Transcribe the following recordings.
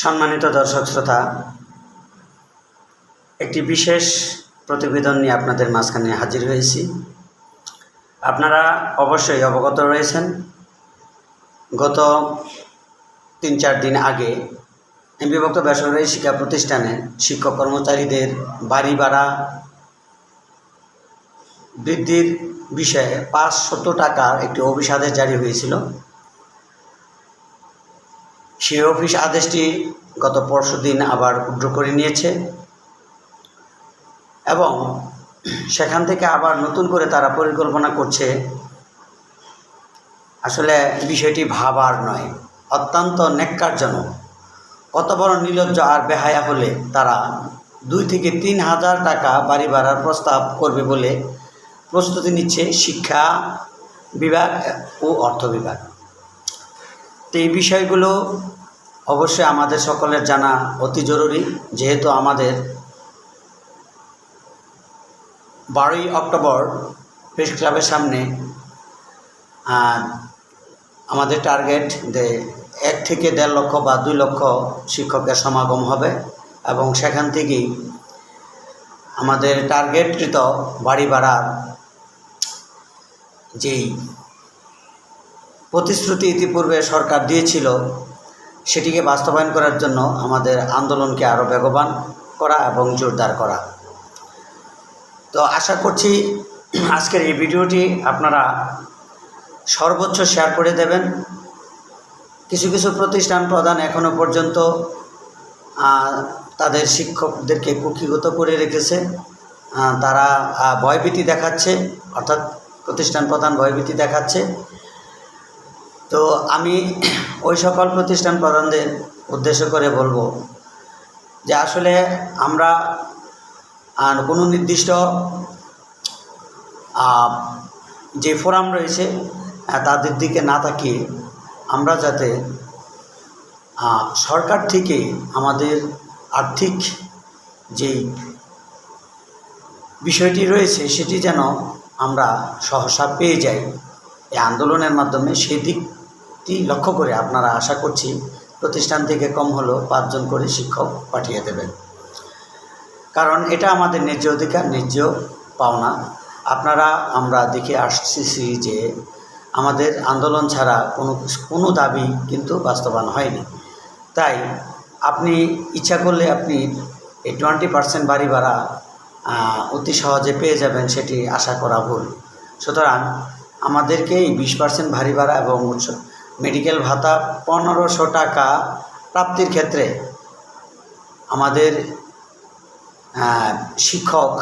সম্মানিত দর্শক শ্রোতা, একটি বিশেষ প্রতিবেদন নিয়ে আপনাদের মাঝখানে হাজির হয়েছি। আপনারা অবশ্যই অবগত রয়েছেন, গত তিন চার দিন আগে বিভক্ত বেসরকারি শিক্ষা প্রতিষ্ঠানে শিক্ষক কর্মচারীদের বাড়ি ভাড়া বৃদ্ধির বিষয়ে পাঁচশত টাকার একটি অফিস জারি হয়েছিল। সেই অফিস আদেশটি গত পরশু দিন আবার উড্র করে নিয়েছে। এবং সেখান থেকে আবার নতুন করে তারা পরিকল্পনা করছে। আসলে বিষয়টি ভাবার নয়, অত্যন্ত ন্যাক্কারজনক। কত বড় নির্লজ্জ আর বেহায়া হলে তারা দুই থেকে তিন হাজার টাকা বাড়ি ভাড়ার প্রস্তাব করবে বলে প্রস্তুতি নিচ্ছে শিক্ষা বিভাগ ও অর্থ বিভাগ। তো এই বিষয়গুলো অবশ্যই আমাদের সকলের জানা অতি জরুরি, যেহেতু আমাদের বারোই অক্টোবর প্রেস ক্লাবের সামনে আমাদের টার্গেট যে এক থেকে দেড় লক্ষ বা দুই লক্ষ শিক্ষকের সমাগম হবে এবং সেখান থেকেই আমাদের টার্গেটকৃত বাড়ি ভাড়ার যেই প্রতিশ্রুতি ইতিপূর্বে সরকার দিয়েছিল সেটিকে বাস্তবায়ন করার জন্য আমাদের আন্দোলনকে আরও বেগবান করা এবং জোরদার করা। তো আশা করছি আজকের এই ভিডিওটি আপনারা সর্বোচ্চ শেয়ার করে দেবেন। কিছু কিছু প্রতিষ্ঠান প্রধান এখনও পর্যন্ত তাদের শিক্ষকদেরকে কুক্ষিগত করে রেখেছে। তারা ভয়ভীতি দেখাচ্ছে, অর্থাৎ প্রতিষ্ঠান প্রধান ভয়ভীতি দেখাচ্ছে। তো আমি ওই সকল প্রতিষ্ঠান প্রধানদের উদ্দেশ্য করে বলব যে আসলে আমরা আর কোনো নির্দিষ্ট যে ফোরাম রয়েছে তাদের দিকে না তাকিয়ে আমরা যাতে সরকার থেকে আমাদের আর্থিক যেই বিষয়টি রয়েছে সেটি যেন আমরা সহসা পেয়ে যাই। এই আন্দোলনের মাধ্যমে সেই দিকটি লক্ষ্য করে আপনারা আশা করছি প্রতিষ্ঠান থেকে কম হলেও পাঁচজন করে শিক্ষক পাঠিয়ে দেবেন। কারণ এটা আমাদের ন্যায্য অধিকার, ন্যায্য পাওনা। আপনারা, আমরা দেখে আসছি যে আমাদের আন্দোলন ছাড়া কোনো কোনো দাবি কিন্তু বাস্তবায়ন হয়নি। তাই আপনি ইচ্ছা করলে আপনি এই টোয়েন্টি পার্সেন্ট বাড়ি ভাড়া অতি সহজে পেয়ে যাবেন সেটি আশা করা ভুল। সুতরাং আমাদেরকে এই বিশ পার্সেন্ট ভারী ভাড়া এবং মেডিকেল ভাতা পনেরোশো টাকা প্রাপ্তির ক্ষেত্রে আমাদের শিক্ষক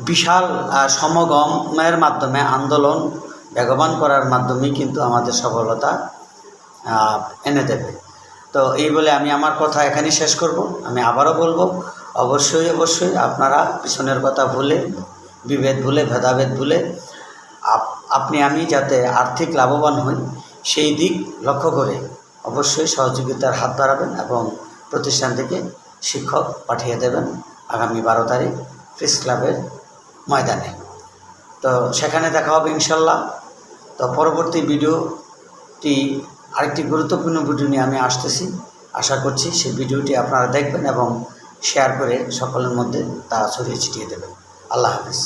বিশাল সমাগমের মাধ্যমে আন্দোলন বেগবান করার মাধ্যমেই কিন্তু আমাদের সফলতা এনে দেবে। তো এই বলে আমি আমার কথা এখানেই শেষ করব। আমি আবারও বলব, অবশ্যই অবশ্যই আপনারা পিছনের কথা ভুলে, বিভেদ ভুলে, ভেদাভেদ ভুলে আপ- আপনি আমি যাতে আর্থিক লাভবান হই সেই দিক লক্ষ্য করে অবশ্যই সহযোগিতার হাত বাড়াবেন এবং প্রতিষ্ঠান থেকে শিক্ষক পাঠিয়ে দেবেন আগামী বারো তারিখ প্রেস ক্লাবের ময়দানে। তো সেখানে দেখা হবে ইনশাল্লাহ। তো পরবর্তী ভিডিওটি আরেকটি গুরুত্বপূর্ণ ভিডিও নিয়ে আমি আসতেছি। আশা করছি সেই ভিডিওটি আপনারা দেখবেন এবং শেয়ার করে সকলের মধ্যে তা ছড়িয়ে ছিটিয়ে দেবেন। আল্লাহ হাফিজ।